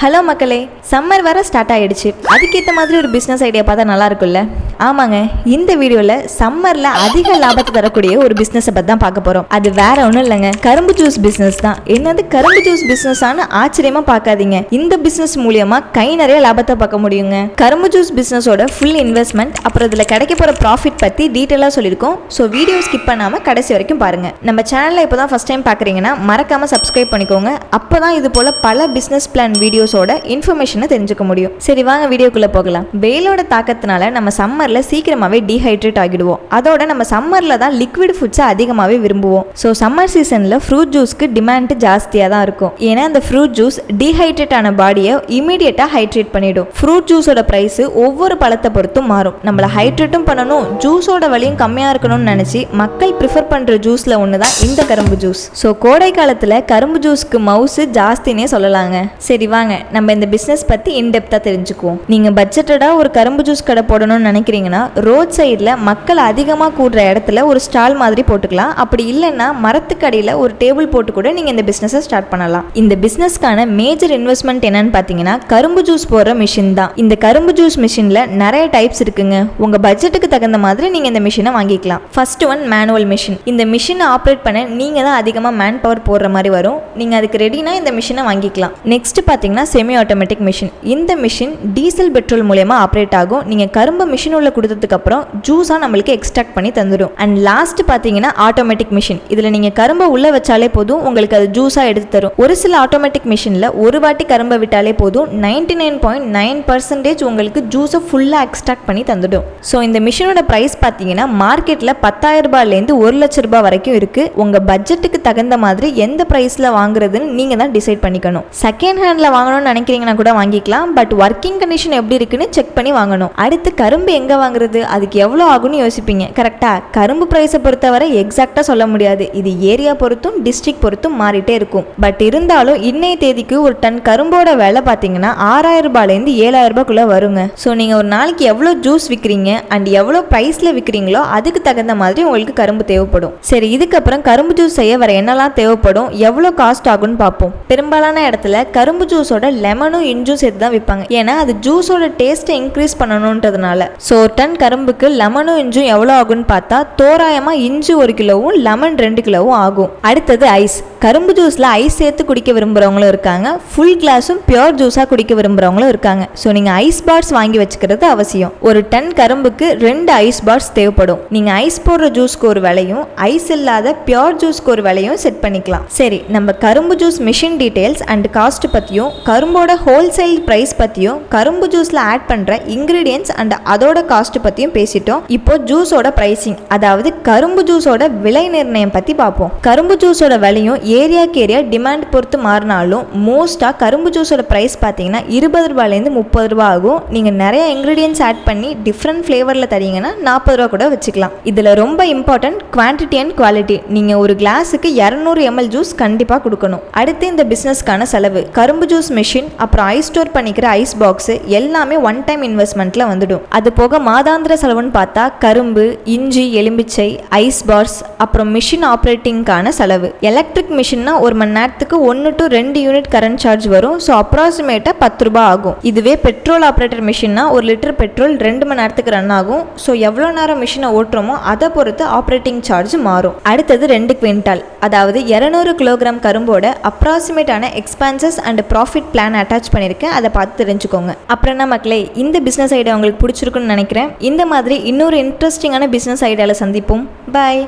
Hello மக்களே summer வர start ஆகிடுச்சு அதுக்கேற்ற மாதிரி ஒரு பிஸ்னஸ் ஐடியா பார்த்தா நல்லா இருக்கும்ல? ஆமாங்க. இந்த வீடியோவில் சம்மரில் அதிக லாபத்தை தரக்கூடிய ஒரு பிஸ்னஸை பற்றி தான் பார்க்க போகிறோம் அது வேற ஒன்றும் இல்லைங்க. கரும்பு ஜூஸ் பிஸ்னஸ் தான். என்னது கரும்பு ஜூஸ் பிஸ்னஸ் ஆன ஆச்சரியமா பார்க்காதீங்க. இந்த பிஸ்னஸ் மூலியமா கை நிறைய லாபத்தை பார்க்க முடியுங்க. கரும்பு ஜூஸ் பிஸ்னஸோட ஃபுல் இன்வெஸ்ட்மெண்ட் அப்புறம் இதில் கிடைக்க போகிற ப்ராஃபிட் பற்றி டீட்டெயிலாக சொல்லியிருக்கோம். ஸோ வீடியோ ஸ்கிப் பண்ணாமல் கடைசி வரைக்கும் பாருங்க. நம்ம சேனலில் இப்போ தான் ஃபஸ்ட் டைம் பார்க்குறீங்கன்னா மறக்காமல் சப்ஸ்கிரைப் பண்ணிக்கோங்க. அப்போ தான் இது போல் பல பிஸ்னஸ் பிளான் வீடியோஸோட இன்ஃபர்மேஷனை தெரிஞ்சுக்க முடியும். சரி வாங்க வீடியோக்குள்ளே போகலாம். வெயிலோட தாக்கத்தினால நம்ம சம்மர் சம்மரில் சீக்கிரமாகவே டீஹைட்ரேட் ஆகிடுவோம். அதோட நம்ம சம்மரில் தான் லிக்விட் ஃபுட்ஸை அதிகமாகவே விரும்புவோம். ஸோ சம்மர் சீசனில் ஃப்ரூட் ஜூஸ்க்கு டிமாண்ட் ஜாஸ்தியாக தான் இருக்கும். ஏன்னா அந்த ஃப்ரூட் ஜூஸ் டீஹைட்ரேட் ஆன பாடியை இமீடியட்டாக ஹைட்ரேட் பண்ணிடும். ஃப்ரூட் ஜூஸோட ப்ரைஸ் ஒவ்வொரு பழத்தை பொறுத்தும் மாறும். நம்மளை ஹைட்ரேட்டும் பண்ணணும் ஜூஸோட வலியும் கம்மியாக இருக்கணும்னு நினச்சி மக்கள் ப்ரிஃபர் பண்ணுற ஜூஸில் ஒன்று தான் இந்த கரும்பு ஜூஸ் ஸோ கோடை காலத்தில் கரும்பு ஜூஸ்க்கு மவுசு ஜாஸ்தினே சொல்லலாங்க. சரி வாங்க. நம்ம இந்த பிஸ்னஸ் பற்றி இன்டெப்த்தாக தெரிஞ்சுக்குவோம். நீங்கள் பட்ஜெட்டடாக ஒரு கரும்பு ஜூஸ் கடை போடணும்னு நினைக்கிறீங்க நினைக்கிறீங்கன்னா ரோட் சைடில் மக்கள் அதிகமாக கூடுற இடத்துல ஒரு ஸ்டால் மாதிரி போட்டுக்கலாம். அப்படி இல்லைன்னா மரத்துக்கடியில் ஒரு டேபிள் போட்டு கூட நீங்கள் இந்த பிஸ்னஸை ஸ்டார்ட் பண்ணலாம். இந்த பிஸ்னஸ்க்கான மேஜர் இன்வெஸ்ட்மெண்ட் என்னன்னு பார்த்தீங்கன்னா கரும்பு ஜூஸ் போடுற மிஷின் தான். இந்த கரும்பு ஜூஸ் மிஷினில் நிறைய டைப்ஸ் இருக்குங்க. உங்கள் பட்ஜெட்டுக்கு தகுந்த மாதிரி நீங்கள் இந்த மிஷினை வாங்கிக்கலாம். ஃபர்ஸ்ட் ஒன் மேனுவல் மிஷின் இந்த மிஷினை ஆப்ரேட் பண்ண நீங்கள் தான் அதிகமாக மேன் பவர் போடுற மாதிரி வரும். நீங்கள் அதுக்கு ரெடினா இந்த மிஷினை வாங்கிக்கலாம். நெக்ஸ்ட் பார்த்தீங்கன்னா செமி ஆட்டோமேட்டிக் மிஷின் இந்த மிஷின் டீசல் பெட்ரோல் மூலயமா ஆப்ரேட் ஆகும். நீங்கள் கரும்பு மிஷின் உள்ள கொடுத்ததுக்கு அப்புறம் ஜூஸாக நம்மளுக்கு எக்ஸ்ட்ராக்ட் பண்ணி தந்துடும் அண்ட் லாஸ்ட் பார்த்தீங்கன்னா ஆட்டோமேட்டிக் மிஷின் இதில் நீங்கள் கரும்பை உள்ளே வச்சாலே போதும் உங்களுக்கு அது ஜூஸாக எடுத்து தரும். ஒரு சில ஆட்டோமேட்டிக் மிஷினில் ஒரு வாட்டி கரும்பை விட்டாலே போதும் ninety nine point nine percentage உங்களுக்கு ஜூஸை ஃபுல்லாக எக்ஸ்ட்ராக்ட் பண்ணி தந்துடும். ஸோ இந்த மிஷினோட ப்ரைஸ் பார்த்தீங்கன்னா மார்க்கெட்டில் பத்தாயிரம் ரூபாயிலேருந்து ஒரு லட்ச ரூபாய் வரைக்கும் இருக்குது உங்கள் பட்ஜெட்டுக்கு தகுந்த மாதிரி எந்த ப்ரைஸில் வாங்குறதுன்னு நீங்கள் தான் டிசைட் பண்ணிக்கணும். செகண்ட் ஹேண்டில் வாங்கணும்னு நினைக்கிறீங்கன்னா கூட வாங்கிக்கலாம். பட் ஒர்க்கிங் கண்டிஷன் எப்படி இருக்குன்னு செக் பண்ணி வாங்கணும். அடுத்து கரும்பு எங்கே வாங்குறது? அதுக்கு எவ்வளோ ஆகும்னு யோசிப்பீங்க. கரெக்டாக கரும்பு ப்ரைஸை பொறுத்தவரை எக்ஸாக்டாக சொல்ல முடியாது. இது ஏரியா பொறுத்தும் டிஸ்ட்ரிக்ட் பொறுத்தும் மாறிட்டே இருக்கும். பட் இருந்தாலும் இன்னைய தேதிக்கு ஒரு டன் கரும்போட விலை பார்த்தீங்கன்னா ஆறாயிரம் ரூபாயிலேருந்து ஏழாயிரம் ரூபாய்க்குள்ளே வருங்க. ஸோ நீங்கள் ஒரு நாளைக்கு எவ்வளோ ஜூஸ் விற்கிறீங்க அண்ட் எவ்வளோ ப்ரைஸில் விற்கிறீங்களோ அதுக்கு தகுந்த மாதிரி உங்களுக்கு கரும்பு தேவைப்படும். சரி இதுக்கப்புறம் கரும்பு ஜூஸ் செய்ய வர என்னெல்லாம் தேவைப்படும்? எவ்வளோ காஸ்ட் ஆகும்னு பார்ப்போம். பெரும்பாலான இடத்துல கரும்பு ஜூஸோட லெமனும் இன்ஜும் சேர்த்து தான் விற்பாங்க. ஏன்னா அது ஜூஸோட டேஸ்ட்டை இன்க்ரீஸ் பண்ணணுன்றதுனால. ஸோ ஒரு டன் கரும்புக்கு லெமனும் இஞ்சும் எவ்வளோ ஆகும்னு பார்த்தா தோராயமாக இஞ்சி ஒரு கிலோவும் லெமன் ரெண்டு கிலோவும் ஆகும். அடுத்தது ஐஸ். கரும்பு ஜூஸில் ஐஸ் சேர்த்து குடிக்க விரும்புகிறவங்களும் இருக்காங்க. ஃபுல் கிளாஸும் பியோர் ஜூஸாக குடிக்க விரும்புகிறவங்களும் இருக்காங்க. ஸோ நீங்கள் ஐஸ் பார்ஸ் வாங்கி வச்சுக்கிறது அவசியம். ஒரு டன் கரும்புக்கு ரெண்டு ஐஸ் பார்ஸ் தேவைப்படும். நீங்கள் ஐஸ் போடுற ஜூஸ்க்கு ஒரு விலையும் ஐஸ் இல்லாத பியோர் ஜூஸ்க்கு ஒரு விலையும் செட் பண்ணிக்கலாம். சரி நம்ம கரும்பு juice machine details and cost பற்றியும் கரும்போட ஹோல்சேல் ப்ரைஸ் பற்றியும் கரும்பு ஜூஸில் ஆட் பண்ணுற இன்க்ரீடியன்ஸ் அண்ட் அதோட காஸ்ட் பற்றியும் பேசிட்டோம். இப்போ ஜூஸோட ப்ரைஸிங் அதாவது கரும்பு ஜூஸோட விலை நிர்ணயம் பற்றி பார்ப்போம். கரும்பு ஜூஸோட விலையும் ஏரியாக்கு ஏரியா டிமாண்ட் பொறுத்து மாறினாலும் மோஸ்ட்டாக கரும்பு ஜூஸோட ப்ரைஸ் பார்த்தீங்கன்னா இருபது ரூபாயிலேருந்து முப்பது ரூபா ஆகும். நீங்கள் நிறைய இன்க்ரீடியன்ஸ் ஆட் பண்ணி டிஃப்ரெண்ட் ஃப்ளேவரில் தரீங்கன்னா நாற்பது ரூபா கூட வச்சுக்கலாம். இதில் ரொம்ப இம்பார்ட்டன்ட் குவான்டிட்டி அண்ட் குவாலிட்டி நீங்கள் ஒரு கிளாஸுக்கு இரநூறு எம்எல் ஜூஸ் கண்டிப்பாக கொடுக்கணும். அடுத்து இந்த பிஸ்னஸ்க்கான செலவு. கரும்பு ஜூஸ் மிஷின் அப்புறம் ஐஸ் ஸ்டோர் பண்ணிக்கிற ஐஸ் பாக்ஸ் எல்லாமே ஒன் டைம் இன்வெஸ்ட்மெண்ட்டில் வந்துடும். அது போக மாதாந்திர செலவுன்னு பார்த்தா கரும்பு இஞ்சி எலும்பிச்சை ஐஸ் பார்ஸ் அப்புறம் மிஷின் ஆப்ரேட்டிங்கான செலவு. எலக்ட்ரிக் மிஷின்னா ஒரு மணி நேரத்துக்கு ஒன்று டு ரெண்டு யூனிட் கரண்ட் சார்ஜ் வரும். ஸோ அப்ராக்சிமேட்டாக பத்து ரூபாய் ஆகும். இதுவே பெட்ரோல் ஆப்ரேட்டர் மிஷின்னா ஒரு லிட்டர் பெட்ரோல் ரெண்டு மணி நேரத்துக்கு ரன் ஆகும். ஸோ எவ்வளோ நேரம் மிஷினை ஓட்டுறோமோ அதை பொறுத்து ஆப்ரேட்டிங் சார்ஜ் மாறும். அடுத்தது ரெண்டு குவிண்டால். அதாவது இரநூறு கிலோகிராம் கரும்போட அப்ராக்சிமேட்டான expenses and profit plan attach பண்ணியிருக்கேன். அதை பார்த்து தெரிஞ்சுக்கோங்க. அப்புறம் என்ன மக்களே இந்த பிஸ்னஸ் ஐடியா உங்களுக்கு பிடிச்சிருக்குன்னு நினைக்கிறேன். நினைக்கிறேன் இந்த மாதிரி இன்னொரு இன்ட்ரெஸ்டிங்கான பிஸ்னஸ் ஐடியாவில் சந்திப்போம். பாய்